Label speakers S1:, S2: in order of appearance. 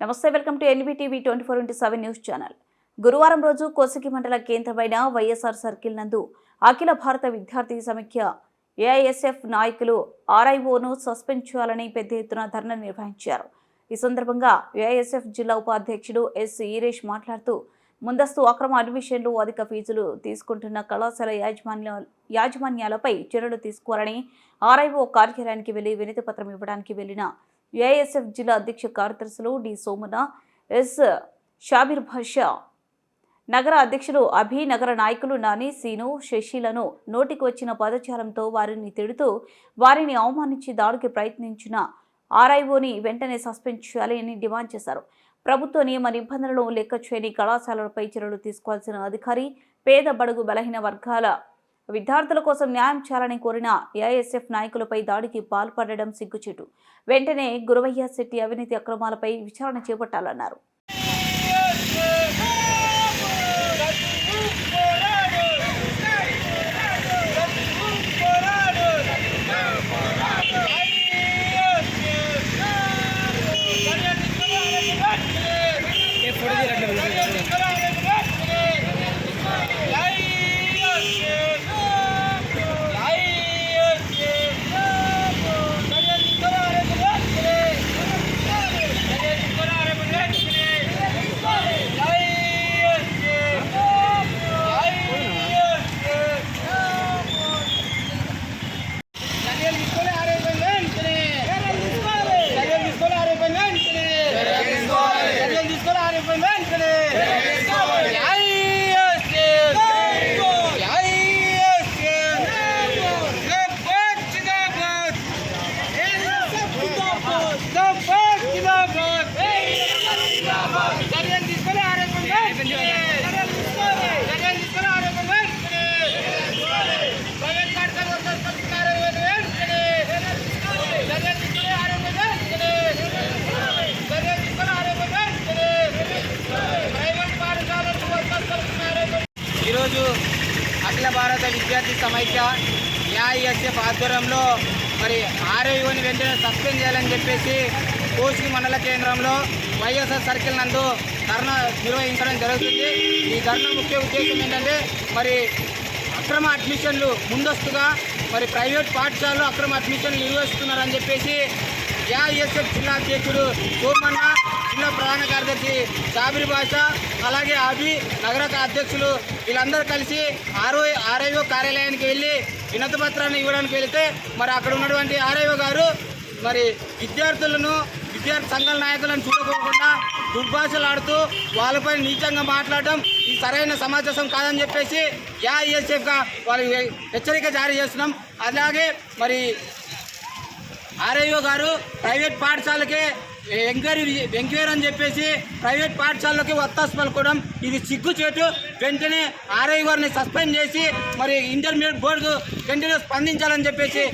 S1: నమస్తే welcome to NBTV twenty four into seven news channel. గురువారం రోజు కోసకి మండల కేంద్రమైన వైఎస్ఆర్ సర్కిల్ నందు అఖిల భారత విద్యార్థి సమైక్య ఏఐఎస్ఎఫ్ నాయకులు ఆర్ఐఓను సస్పెండ్ చేయాలని పెద్ద ఎత్తున ధర్నా నిర్వహించారు. ఈ సందర్భంగా ఏఐఎస్ఎఫ్ జిల్లా ఉపాధ్యక్షుడు ఎస్ ఈరేష్ మాట్లాడుతూ ముందస్తు అక్రమ అడ్మిషన్లు అధిక ఫీజులు తీసుకుంటున్న కళాశాల యాజమాన్య యాజమాన్యాలపై చర్యలు తీసుకోవాలని ఆర్ఐఓ కార్యాలయానికి వెళ్ళి వినతి పత్రం ఇవ్వడానికి వెళ్ళిన ఏఐఎస్ఎఫ్ జిల్లా అధ్యక్ష కార్యదర్శులు డి సోమన ఎస్ షాబిర్ భాషా నగర అధ్యక్షులు అభి నగర నాయకులు నాని సీను శశిలను నోటికి వచ్చిన పదచారంతో వారిని తిడుతూ వారిని అవమానించి దాడికి ప్రయత్నించిన ఆర్ఐఓని వెంటనే సస్పెండ్ చేయాలని డిమాండ్ చేశారు. ప్రభుత్వ నియమ నిబంధనలను లెక్క చేయని కళాశాలలపై చర్యలు తీసుకోవాల్సిన అధికారి పేద బడుగు బలహీన వర్గాల విద్యార్థుల కోసం న్యాయం చేయాలని కోరిన ఏఐఎస్ఎఫ్ నాయకులపై దాడికి పాల్పడడం సిగ్గుచేటు. వెంటనే గురవయ్య శెట్టి అవినీతి అక్రమాలపై విచారణ చేపట్టాలన్నారు.
S2: Wait, wait. భారత విద్యార్థి సమైక్య ఏఐఎస్ఎఫ్ ఆధ్వర్యంలో మరి ఆర్ఐఓని వెంటనే సస్పెండ్ చేయాలని చెప్పేసి కోసి మండల కేంద్రంలో వైఎస్ఆర్ సర్కిల్ నందు ధర్నా నిర్వహించడం జరుగుతుంది. ఈ ధర్నా ముఖ్య ఉద్దేశం ఏంటంటే మరి అక్రమ అడ్మిషన్లు ముందస్తుగా మరి ప్రైవేట్ పాఠశాలలో అక్రమ అడ్మిషన్లు నిర్వహిస్తున్నారని చెప్పేసి ఏఐఎస్ఎఫ్ జిల్లా అధ్యక్షుడు సోమన్న ప్రధాన కార్యదర్శి సాబిరి భాష అలాగే అభి నగర అధ్యక్షులు వీళ్ళందరూ కలిసి ఆర్ఓ ఆర్ఐఓ కార్యాలయానికి వెళ్ళి వినతి పత్రాన్ని ఇవ్వడానికి వెళితే మరి అక్కడ ఉన్నటువంటి ఆర్ఐఓ గారు మరి విద్యార్థులను విద్యార్థి సంఘాల నాయకులను చూడకోకుండా దుర్భాషలాడుతూ వాళ్ళపై నీచంగా మాట్లాడడం ఇది సరైన సమాచారం కాదని చెప్పేసి యాఎస్ఎఫ్గా వాళ్ళకి హెచ్చరిక జారీ చేస్తున్నాం. అలాగే మరి ఆర్ఐఓ గారు ప్రైవేట్ పాఠశాలకే ఎంక్వైరీ ఎంక్వైరీ అని చెప్పేసి ప్రైవేట్ పాఠశాలలోకి వత్తాసు పలుకోవడం. ఇది సిగ్గుచేటు వెంటనే ఆర్ఐ గారిని సస్పెండ్ చేసి మరి ఇంటర్మీడియట్ బోర్డు వెంటనే స్పందించాలని చెప్పేసి